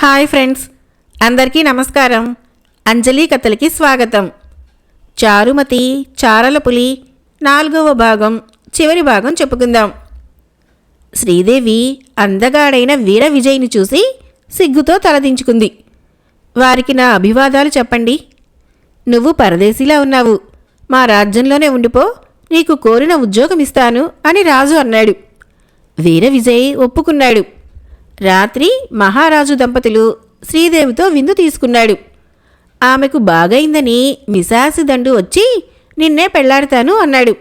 Hi friends అందరికీ నమస్కారం. అంజలి కథలకి స్వాగతం. చారుమతి చారల పులి నాలుగవ భాగం చివరి భాగం చెప్పుకుందాం. శ్రీదేవి అందగాడైన వీర విజయ్ని చూసి సిగ్గుతో తలదించుకుంది వారికి నా అభివాదాలు చెప్పండి. నువ్వు పరదేశీలా ఉన్నావు. మా రాజ్యంలోనే ఉండిపో నీకు కోరిన ఉద్యోగం ఇస్తాను అని రాజు అన్నాడు. వీర విజయ్ ఒప్పుకున్నాడు. రాత్రి మహారాజు దంపతులు శ్రీదేవితో విందు తీసుకున్నాడు. ఆమెకు బాగైందని మిశాసిదండు వచ్చి నిన్నే పెళ్ళాడతాను అన్నాడు.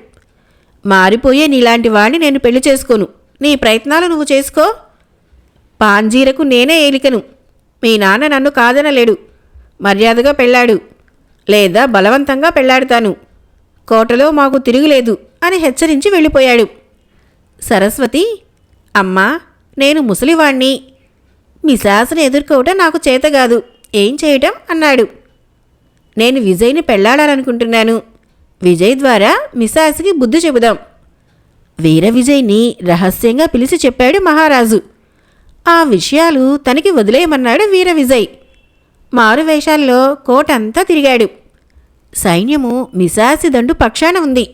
మారిపోయే నీలాంటి వాణ్ణి నేను పెళ్ళి చేసుకోను. నీ ప్రయత్నాలు నువ్వు చేసుకో. పాంజీరకు నేనే ఏలికను. మీ నాన్న నన్ను కాదనలేడు. మర్యాదగా పెళ్ళాడు లేదా బలవంతంగా పెళ్ళాడుతాను. కోటలో మాకు తిరుగులేదు అని హెచ్చరించి వెళ్ళిపోయాడు. సరస్వతి అమ్మా నేను ముసలివాణ్ణి. మీ శాసన ఎదుర్కోవటం నాకు చేతగాదు ఏం చేయటం? అన్నాడు. నేను విజయ్ని పెళ్ళాడాలనుకుంటున్నాను. విజయ్ ద్వారా మిసాసికి బుద్ధి చెబుదాం. వీర విజయ్ని రహస్యంగా పిలిచి చెప్పాడు మహారాజు. ఆ విషయాలు తనకి వదిలేయమన్నాడు వీర విజయ్. మారు వేషాల్లో కోటంతా తిరిగాడు. సైన్యము మిసాసిదండు పక్షాన ఉంది.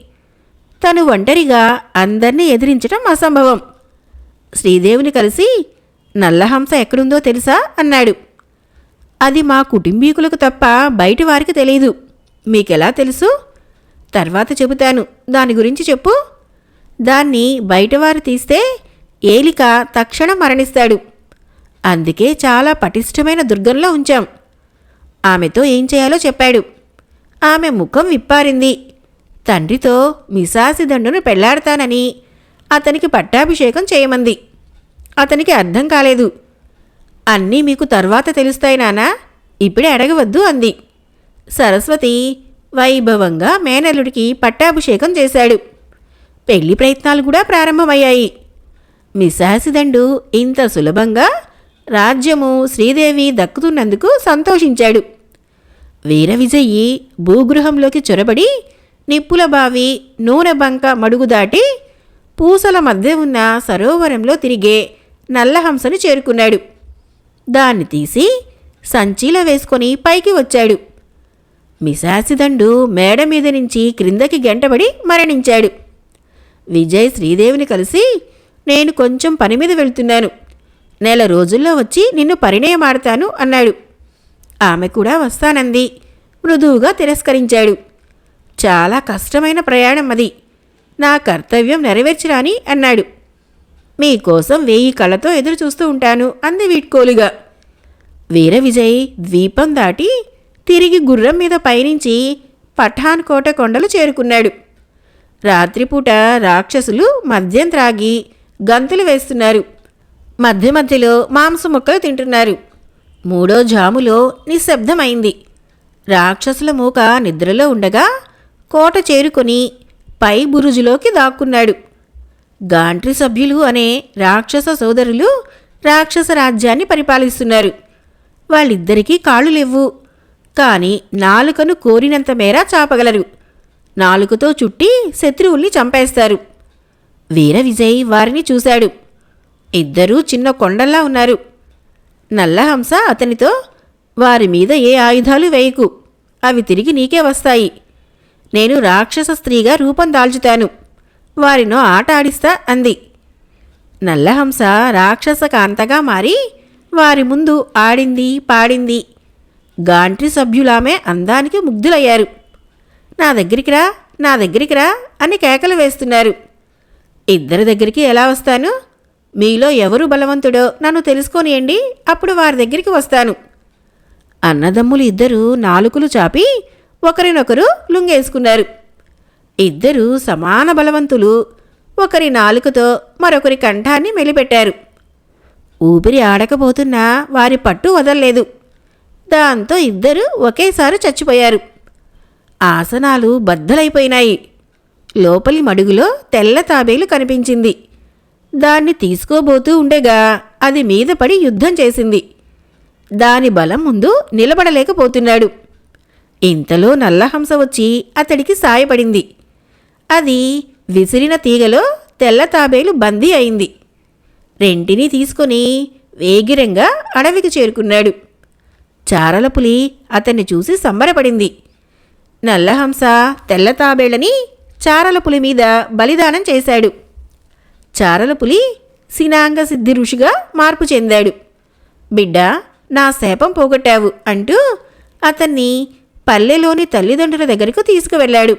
తను ఒంటరిగా అందర్నీ ఎదిరించడం అసంభవం. శ్రీదేవిని కలిసి నల్లహంస ఎక్కడుందో తెలుసా? అన్నాడు. అది మా కుటుంబీకులకు తప్ప బయటి వారికి తెలియదు మీకెలా తెలుసు? తర్వాత చెబుతాను. దాని గురించి చెప్పు. దాన్ని బయటవారు తీస్తే ఏలిక తక్షణం మరణిస్తాడు. అందుకే చాలా పటిష్టమైన దుర్గంలో ఉంచాం. ఆమెతో ఏం చేయాలో చెప్పాడు. ఆమె ముఖం విప్పారింది. తండ్రితో మిసాసిదండును పెళ్ళాడతానని అతనికి పట్టాభిషేకం చేయమంది. అతనికి అర్థం కాలేదు. అన్నీ మీకు తర్వాత తెలుస్తాయి నానా ఇప్పుడే అడగవద్దు అంది. సరస్వతి వైభవంగా మేనల్లుడికి పట్టాభిషేకం చేశాడు. పెళ్ళి ప్రయత్నాలు కూడా ప్రారంభమయ్యాయి. మిసాసిదండు ఇంత సులభంగా రాజ్యము శ్రీదేవి దక్కుతున్నందుకు సంతోషించాడు. వీర విజయి భూగృహంలోకి చొరబడి నిప్పుల బావి నూనె బంక మడుగు దాటి పూసల మధ్య ఉన్న సరోవరంలో తిరిగే నల్లహంసను చేరుకున్నాడు. దాన్ని తీసి సంచిలో వేసుకొని పైకి వచ్చాడు. మిశాసిదండు మేడ మీద నుంచి క్రిందకి గంటబడి మరణించాడు. విజయ్ శ్రీదేవిని కలిసి నేను కొంచెం పని మీద వెళ్తున్నాను. నెల రోజుల్లో వచ్చి నిన్ను పరిణయమాడతాను అన్నాడు. ఆమె కూడా వస్తానంది మృదువుగా తిరస్కరించాడు. చాలా కష్టమైన ప్రయాణం అది. నా కర్తవ్యం నెరవేర్చిరాని అన్నాడు. మీకోసం వేయి కళ్ళతో ఎదురు చూస్తూ ఉంటాను అంది వీడ్కోలుగా. వీర విజయ్ ద్వీపం దాటి తిరిగి గుర్రం మీద పయనించి పఠాన్ కోట కొండలు చేరుకున్నాడు. రాత్రిపూట రాక్షసులు మద్యం త్రాగి గంతులు వేస్తున్నారు. మధ్య మధ్యలో మాంసం ముక్కలు తింటున్నారు. మూడో జాములో నిశ్శబ్దమైంది. రాక్షసుల మూక నిద్రలో ఉండగా కోట చేరుకొని పై బురుజులోకి దాక్కున్నాడు. గాంట్రి సభ్యులు అనే రాక్షస సోదరులు రాక్షస రాజ్యాన్ని పరిపాలిస్తున్నారు. వాళ్ళిద్దరికీ కాళ్ళు లేవు. కానీ నాలుకను కోరినంత మేర చాపగలరు. నాలుకతో చుట్టి శత్రువుల్ని చంపేస్తారు. వీర విజయ్ వారిని చూశాడు. ఇద్దరూ చిన్న కొండల్లా ఉన్నారు. నల్లహంస అతనితో వారి మీద ఏ ఆయుధాలు వేయకు. అవి తిరిగి నీకే వస్తాయి. నేను రాక్షస స్త్రీగా రూపం దాల్చుతాను. వారినో ఆట ఆడిస్తా అంది. నల్లహంస రాక్షస కాంతగా మారి వారి ముందు ఆడింది పాడింది. గాంట్రి సభ్యులామే అందానికి ముగ్ధులయ్యారు. నా దగ్గరికి రా నా దగ్గరికి రా అని కేకలు వేస్తున్నారు. ఇద్దరి దగ్గరికి ఎలా వస్తాను? మీలో ఎవరు బలవంతుడో నన్ను తెలుసుకొనియండి అప్పుడు వారి దగ్గరికి వస్తాను. అన్నదమ్ములు ఇద్దరు నాలుకలు చాపి ఒకరినొకరు లుంగేసుకున్నారు. ఇద్దరు సమాన బలవంతులు. ఒకరి నాలుకతో మరొకరి కంఠాన్ని మెలిపెట్టారు. ఊపిరి ఆడకపోతున్నా వారి పట్టు వదల్లేదు. దాంతో ఇద్దరు ఒకేసారి చచ్చిపోయారు. ఆసనాలు బద్దలైపోయినాయి. లోపలి మడుగులో తెల్ల తాబేలు కనిపించింది. దాన్ని తీసుకోబోతూ ఉండగా అది మీద పడి యుద్ధం చేసింది. దాని బలం ముందు నిలబడలేకపోతున్నాడు. ఇంతలో నల్లహంస వచ్చి అతడికి సాయపడింది. అది విసిరిన తీగలో తెల్ల తాబేలు బందీ అయింది. రెంటిని తీసుకొని వేగిరంగా అడవికి చేరుకున్నాడు. చారల పులి అతన్ని చూసి సంబరపడింది. నల్లహంస తెల్ల తాబేళ్ళని చారల పులి మీద బలిదానం చేశాడు. చారల పులి సినాంగ సిద్ధి ఋషిగా మార్పు చెందాడు. బిడ్డ నా శాపం పోగొట్టావు అంటూ అతన్ని పల్లెలోని తల్లిదండ్రుల దగ్గరకు తీసుకువెళ్ళాడు.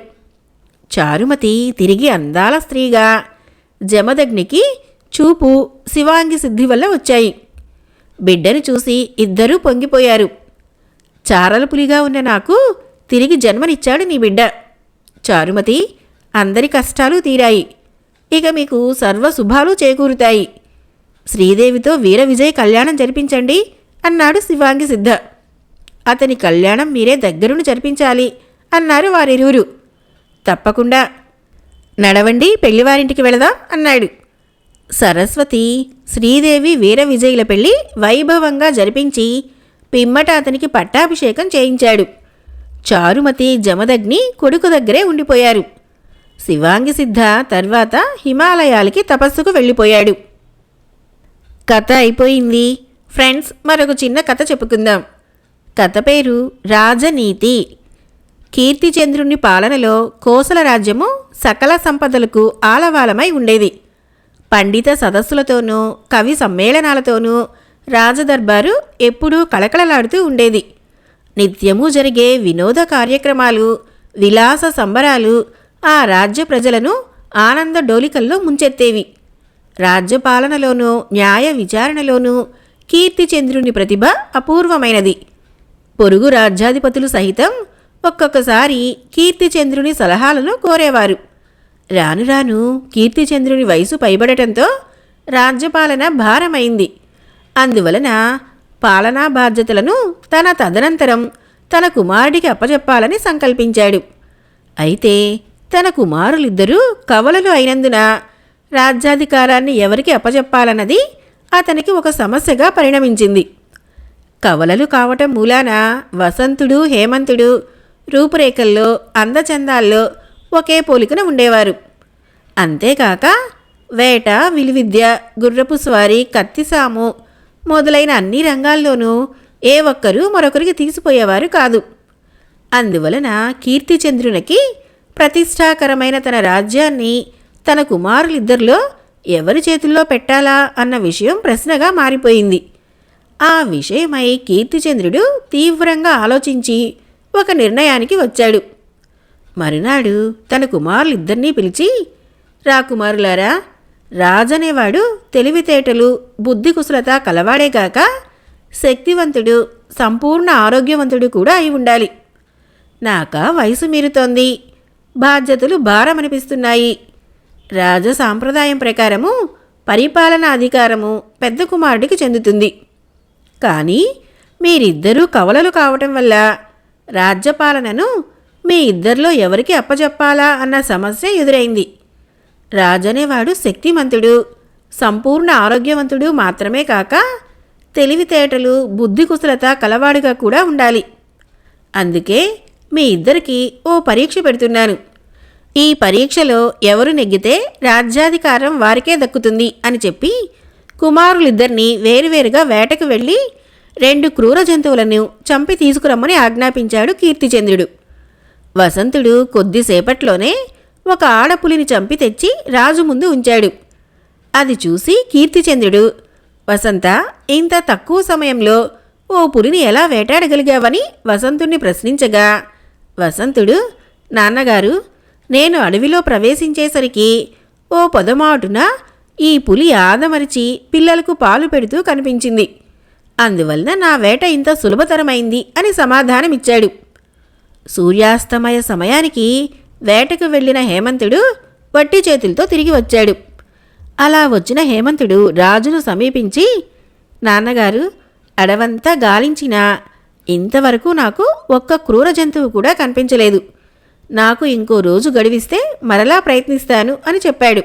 చారుమతి తిరిగి అందాల స్త్రీగా జమదగ్నికి చూపు శివాంగి సిద్ధి వల్ల వచ్చాయి. బిడ్డను చూసి ఇద్దరూ పొంగిపోయారు. చారల పులిగా ఉన్న నాకు తిరిగి జన్మనిచ్చాడు నీ బిడ్డ. చారుమతి అందరి కష్టాలు తీరాయి. ఇక మీకు సర్వ శుభాలు చేకూరుతాయి. శ్రీదేవితో వీర విజయ్ కళ్యాణం జరిపించండి అన్నాడు శివాంగి సిద్ధ. అతని కళ్యాణం మీరే దగ్గరును జరిపించాలి అన్నారు వారిరువురు. తప్పకుండా. నడవండి పెళ్ళివారింటికి వెళదాం అన్నాడు. సరస్వతి శ్రీదేవి వీర విజయుల పెళ్ళి వైభవంగా జరిపించి పిమ్మట అతనికి పట్టాభిషేకం చేయించాడు. చారుమతి జమదగ్ని కొడుకు దగ్గరే ఉండిపోయారు. శివాంగి సిద్ధ తర్వాత హిమాలయాలకి తపస్సుకు వెళ్ళిపోయాడు. కథ అయిపోయింది. ఫ్రెండ్స్ మరొక చిన్న కథ చెప్పుకుందాం. కథ పేరు రాజనీతి. కీర్తిచంద్రుని పాలనలో కోసల రాజ్యము సకల సంపదలకు ఆలవాలమై ఉండేది. పండిత సదస్సులతోనూ కవి సమ్మేళనాలతోనూ రాజదర్బారు ఎప్పుడూ కళకళలాడుతూ ఉండేది. నిత్యము జరిగే వినోద కార్యక్రమాలు విలాస సంబరాలు ఆ రాజ్య ప్రజలను ఆనంద డోలికల్లో ముంచెత్తేవి. రాజ్యపాలనలోనూ న్యాయ విచారణలోనూ కీర్తిచంద్రుని ప్రతిభ అపూర్వమైనది. పొరుగు రాజ్యాధిపతులు సహితం ఒక్కొక్కసారి కీర్తిచంద్రుని సలహాలను కోరేవారు. రాను రాను కీర్తిచంద్రుని వయసు పైబడటంతో రాజ్యపాలన భారమైంది. అందువలన పాలనా బాధ్యతలను తన తదనంతరం తన కుమారుడికి అప్పజెప్పాలని సంకల్పించాడు. అయితే తన కుమారులిద్దరూ కవలలు అయినందున రాజ్యాధికారాన్ని ఎవరికి అప్పజెప్పాలన్నది అతనికి ఒక సమస్యగా పరిణమించింది. కవలలు కావటం మూలాన? వసంతుడు హేమంతుడు రూపురేఖల్లో అందచందాల్లో ఒకే పోలికన ఉండేవారు. అంతేకాక వేట విలువిద్య గుర్రపు స్వారీ కత్తిసాము మొదలైన అన్ని రంగాల్లోనూ ఏ ఒక్కరూ మరొకరికి తీసిపోయేవారు కాదు. అందువలన కీర్తిచంద్రునికి ప్రతిష్టాకరమైన తన రాజ్యాన్ని తన కుమారులిద్దరిలో ఎవరి చేతుల్లో పెట్టాలా అన్న విషయం ప్రశ్నగా మారిపోయింది. ఆ విషయమై కీర్తిచంద్రుడు తీవ్రంగా ఆలోచించి ఒక నిర్ణయానికి వచ్చాడు. మరునాడు తన కుమారులిద్దరినీ పిలిచి రాకుమారులారా రాజనేవాడు తెలివితేటలు బుద్ధి కుశలత కలవాడేగాక శక్తివంతుడు సంపూర్ణ ఆరోగ్యవంతుడు కూడా అయి ఉండాలి. నాక వయసు మీరుతోంది బాధ్యతలు భారమనిపిస్తున్నాయి. రాజ సాంప్రదాయం ప్రకారము పరిపాలనా అధికారము పెద్ద కుమారుడికి చెందుతుంది. కానీ మీరిద్దరూ కవలలు కావటం వల్ల రాజ్యపాలనను మీ ఇద్దరిలో ఎవరికి అప్పచెప్పాలా అన్న సమస్య ఎదురైంది. రాజనేవాడు శక్తిమంతుడు సంపూర్ణ ఆరోగ్యవంతుడు మాత్రమే కాక తెలివితేటలు బుద్ధి కుశలత కలవాడుగా కూడా ఉండాలి. అందుకే మీ ఇద్దరికి ఓ పరీక్ష పెడుతున్నాను. ఈ పరీక్షలో ఎవరు నెగ్గితే రాజ్యాధికారం వారికే దక్కుతుంది అని చెప్పి కుమారులిద్దరినీ వేరువేరుగా వేటకు వెళ్ళి రెండు క్రూర జంతువులను చంపి తీసుకురమ్మని ఆజ్ఞాపించాడు కీర్తిచంద్రుడు. వసంతుడు కొద్దిసేపట్లోనే ఒక ఆడపులిని చంపి తెచ్చి రాజు ముందు ఉంచాడు. అది చూసి కీర్తిచంద్రుడు వసంత ఇంత తక్కువ సమయంలో ఓ పులిని ఎలా వేటాడగలిగావని వసంతుణ్ణి ప్రశ్నించగా వసంతుడు నాన్నగారు నేను అడవిలో ప్రవేశించేసరికి ఓ పొదమాటున ఈ పులి ఆదమరిచి పిల్లలకు పాలు పెడుతూ కనిపించింది. అందువలన నా వేట ఇంత సులభతరమైంది అని సమాధానమిచ్చాడు. సూర్యాస్తమయ సమయానికి వేటకు వెళ్ళిన హేమంతుడు వట్టి చేతులతో తిరిగి వచ్చాడు. అలా వచ్చిన హేమంతుడు రాజును సమీపించి నాన్నగారు అడవంతా గాలించినా ఇంతవరకు నాకు ఒక్క క్రూర జంతువు కూడా కనిపించలేదు. నాకు ఇంకో రోజు గడివిస్తే మరలా ప్రయత్నిస్తాను అని చెప్పాడు.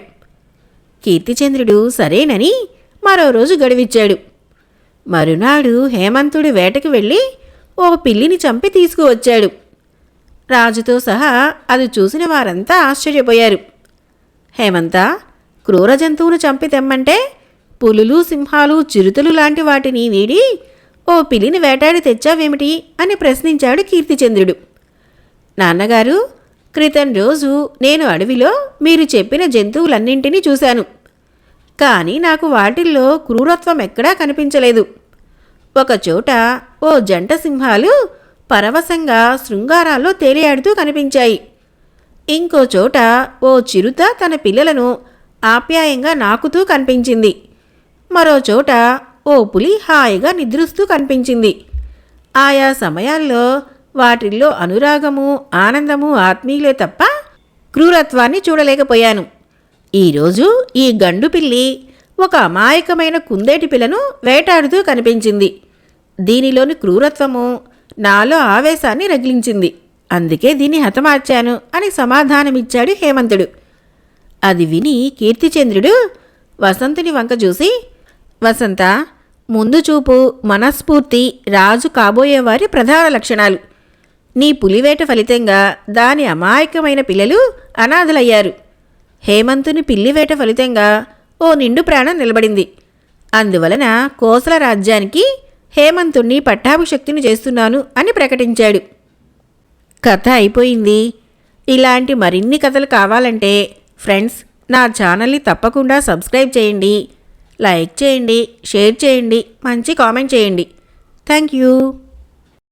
కీర్తిచంద్రుడు సరేనని మరో రోజు గడివిచ్చాడు. మరునాడు హేమంతుడి వేటకు వెళ్ళి ఓ పిల్లిని చంపి తీసుకువచ్చాడు. రాజుతో సహా అది చూసిన వారంతా ఆశ్చర్యపోయారు. హేమంత క్రూర జంతువును చంపి తెమ్మంటే పులులు సింహాలు చిరుతలు లాంటి వాటిని వీడి ఓ పిల్లిని వేటాడి తెచ్చావేమిటి? అని ప్రశ్నించాడు కీర్తిచంద్రుడు. నాన్నగారు క్రితం రోజు నేను అడవిలో మీరు చెప్పిన జంతువులన్నింటినీ చూశాను. కానీ నాకు వాటిల్లో క్రూరత్వం ఎక్కడా కనిపించలేదు. ఒకచోట ఓ జంట సింహాలు పరవశంగా శృంగారాల్లో తేలియాడుతూ కనిపించాయి. ఇంకో చోట ఓ చిరుత తన పిల్లలను ఆప్యాయంగా నాకుతూ కనిపించింది. మరో చోట ఓ పులి హాయిగా నిద్రిస్తూ కనిపించింది. ఆయా సమయాల్లో వాటిల్లో అనురాగము ఆనందము ఆత్మీయులే తప్ప క్రూరత్వాన్ని చూడలేకపోయాను. ఈరోజు ఈ గండు పిల్లి ఒక అమాయకమైన కుందేటి పిల్లను వేటాడుతూ కనిపించింది. దీనిలోని క్రూరత్వము నాలో ఆవేశాన్ని రగిలించింది. అందుకే దీన్ని హతమార్చాను అని సమాధానమిచ్చాడు హేమంతుడు. అది విని కీర్తిచంద్రుడు వసంతుని వంక చూసి వసంత ముందు చూపు మనస్ఫూర్తి రాజు కాబోయేవారి ప్రధాన లక్షణాలు. నీ పులివేట ఫలితంగా దాని అమాయకమైన పిల్లలు అనాథలయ్యారు. హేమంతుని పిల్లివేట ఫలితంగా ఓ నిండు ప్రాణం నిలబడింది. అందువలన కోసల రాజ్యానికి హేమంతుణ్ణి పట్టాభిషక్తిని చేస్తున్నాను అని ప్రకటించాడు. కథ అయిపోయింది. ఇలాంటి మరిన్ని కథలు కావాలంటే ఫ్రెండ్స్ నా ఛానల్ని తప్పకుండా సబ్స్క్రైబ్ చేయండి. లైక్ చేయండి షేర్ చేయండి మంచి కామెంట్ చేయండి. Thank you.